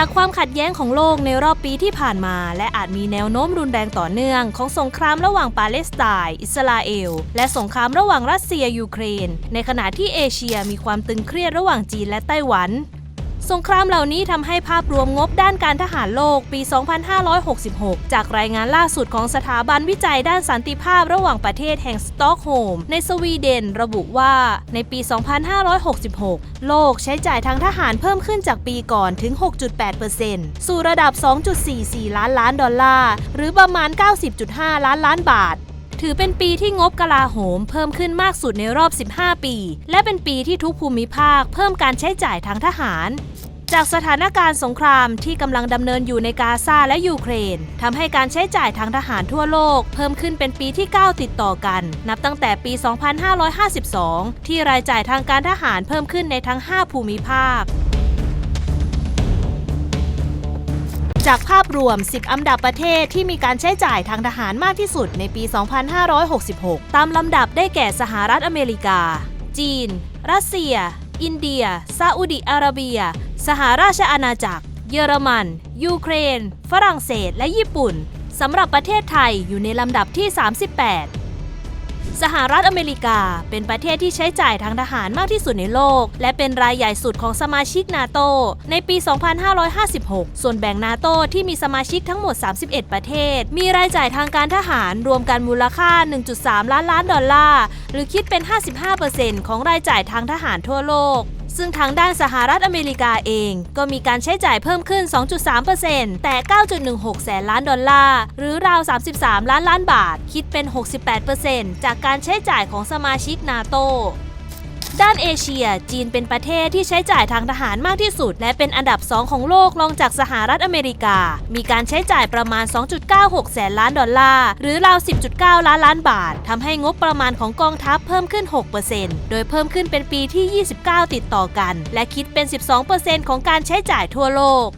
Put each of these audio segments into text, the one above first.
จากความขัดแย้งของโลกในรอบปีที่ผ่านมา และอาจมีแนวโน้มรุนแรงต่อเนื่อง ของสงครามระหว่างปาเลสไตน์อิสราเอล และสงครามระหว่างรัสเซียยูเครน ในขณะที่เอเชียมีความตึงเครียดระหว่างจีนและไต้หวัน สงครามเหล่านี้ทำให้ภาพรวมงบด้านการทหารโลกปี 2566 จากรายงานล่าสุดของสถาบันวิจัยด้านสันติภาพระหว่างประเทศแห่งสตอกโฮมในสวีเดนระบุว่าในปี 2566 โลกใช้จ่ายทางทหารเพิ่มขึ้นจากปีก่อนถึง 6.8%สู่ระดับ 2.44 ล้านล้านดอลลาร์ หรือประมาณ 90.5 ล้านล้านบาทถือเป็นปีที่งบกลาโหมเพิ่มขึ้นมากสุดในรอบ 15 ปี และเป็นปีที่ทุกภูมิภาคเพิ่มการใช้จ่ายทางทหาร จากสถานการณ์สงครามที่กำลังดำเนินอยู่ในกาซาและยูเครนทำให้การใช้จ่ายทางทหารทั่วโลก เพิ่มขึ้นเป็นปีที่ 9 ติดต่อกัน นับตั้งแต่ปี 2552 ที่รายจ่ายทางการทหารเพิ่มขึ้นในทั้ง 5 ภูมิภาคจากภาพรวม 10 อันดับประเทศที่มีการใช้จ่ายทางทหารมากที่สุดในปี 2566 ตามลำดับได้แก่สหรัฐอเมริกา จีน รัสเซีย อินเดีย ซาอุดิอาระเบีย สหราชอาณาจักร เยอรมัน ยูเครน ฝรั่งเศส และญี่ปุ่นสำหรับประเทศไทยอยู่ในลำดับที่ 38 สหรัฐอเมริกาเป็นประเทศที่ใช้จ่ายทางทหารมากที่สุดในโลก และเป็นรายใหญ่สุดของสมาชิกนาโตในปี 2556 ส่วนแบ่งนาโตที่มีสมาชิกทั้งหมด 31 ประเทศ มีรายจ่ายทางการทหารรวมกันมูลค่า 1.3 ล้านล้านดอลลาร์ หรือคิดเป็น 55%ของรายจ่ายทางทหารทั่วโลก ซึ่งทางด้านสหรัฐอเมริกาเอง ก็มีการใช้จ่ายเพิ่มขึ้น 2.3%แต่ 9.16 แสนล้านดอลลาร์ หรือราว 33 ล้านล้านบาท คิดเป็น 68%จากการใช้จ่ายของสมาชิกนาโต ด้านเอเชีย จีนเป็นประเทศที่ใช้จ่ายทางทหารมากที่สุด และเป็นอันดับ 2 ของโลกรองจากสหรัฐอเมริกา มีการใช้จ่ายประมาณ 2.96 แสนล้านดอลลาร์ หรือราว 10.9 ล้านล้านบาททำให้งบประมาณของกองทัพเพิ่มขึ้น 6%โดยเพิ่มขึ้นเป็นปีที่ 29 ติดต่อกัน และคิดเป็น 12%ของการใช้จ่ายทั่วโลก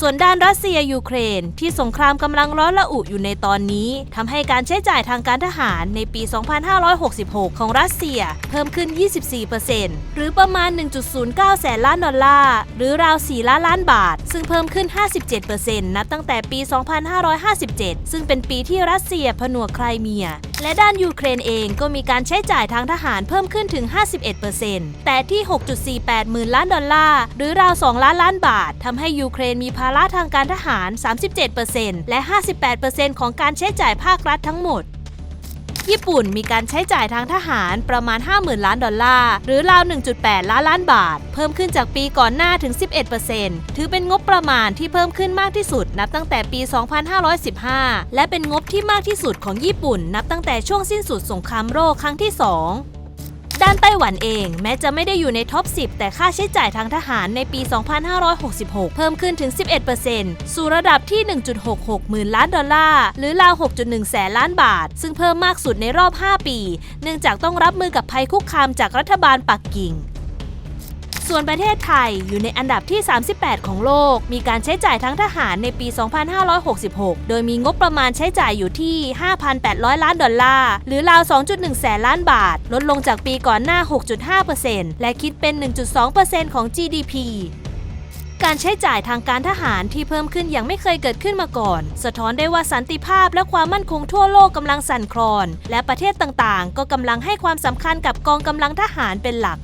ส่วนด้านรัสเซียยูเครน ที่สงครามกำลังร้อนระอุอยู่ในตอนนี้ทำให้การใช้จ่ายทางการทหารในปี 2566 ของรัสเซียเพิ่มขึ้น 24%หรือประมาณ 1.09 แสนล้านดอลลาร์ หรือราว 4 ล้านล้านบาท ซึ่งเพิ่มขึ้น 57%นับตั้งแต่ปี 2557 ซึ่งเป็นปีที่รัสเซียผนวกไครเมียและด้านยูเครนเองก็มีการใช้จ่ายทางทหารเพิ่มขึ้นถึง 51%แต่ที่ 6.48 หมื่นล้านดอลลาร์ หรือราว 2 ล้านล้านบาท ทำให้ยูเครนมีภาระทางการทหาร 37%และ 58%ของการใช้จ่ายภาครัฐทั้งหมด ญี่ปุ่นมีการใช้จ่ายทางทหารประมาณ 50,000 ล้านดอลลาร์ หรือราว 1.8 ล้านล้านบาท เพิ่มขึ้นจากปีก่อนหน้าถึง 11%ถือเป็นงบประมาณที่เพิ่มขึ้นมากที่สุด นับตั้งแต่ปี 2515 และเป็นงบที่มากที่สุดของญี่ปุ่น นับตั้งแต่ช่วงสิ้นสุดสงครามโลกครั้งที่ 2 ด้านไต้หวันเอง แม้จะไม่ได้อยู่ในท็อป 10 แต่ค่าใช้จ่ายทางทหารในปี 2566 เพิ่มขึ้นถึง 11%สู่ระดับที่ 1.66 หมื่นล้านดอลลาร์ หรือราว 6.1 แสนล้านบาท ซึ่งเพิ่มมากสุดในรอบ 5 ปี เนื่องจากต้องรับมือกับภัยคุกคามจากรัฐบาลปักกิ่ง ส่วนประเทศไทยอยู่ในอันดับที่ 38 ของโลก มีการใช้จ่ายทั้งทหารในปี 2566 โดยมีงบประมาณใช้จ่ายอยู่ที่ 5,800 ล้านดอลลาร์ หรือราว 2.1 แสนล้านบาท ลดลงจากปีก่อนหน้า 6.5%และคิดเป็น 1.2%ของ GDP การใช้จ่ายทางการทหารที่เพิ่มขึ้นอย่างไม่เคยเกิดขึ้นมาก่อน สะท้อนได้ว่าสันติภาพและความมั่นคงทั่วโลกกำลังสั่นคลอน และประเทศต่างๆ ก็กำลังให้ความสำคัญกับกองกำลังทหารเป็นหลัก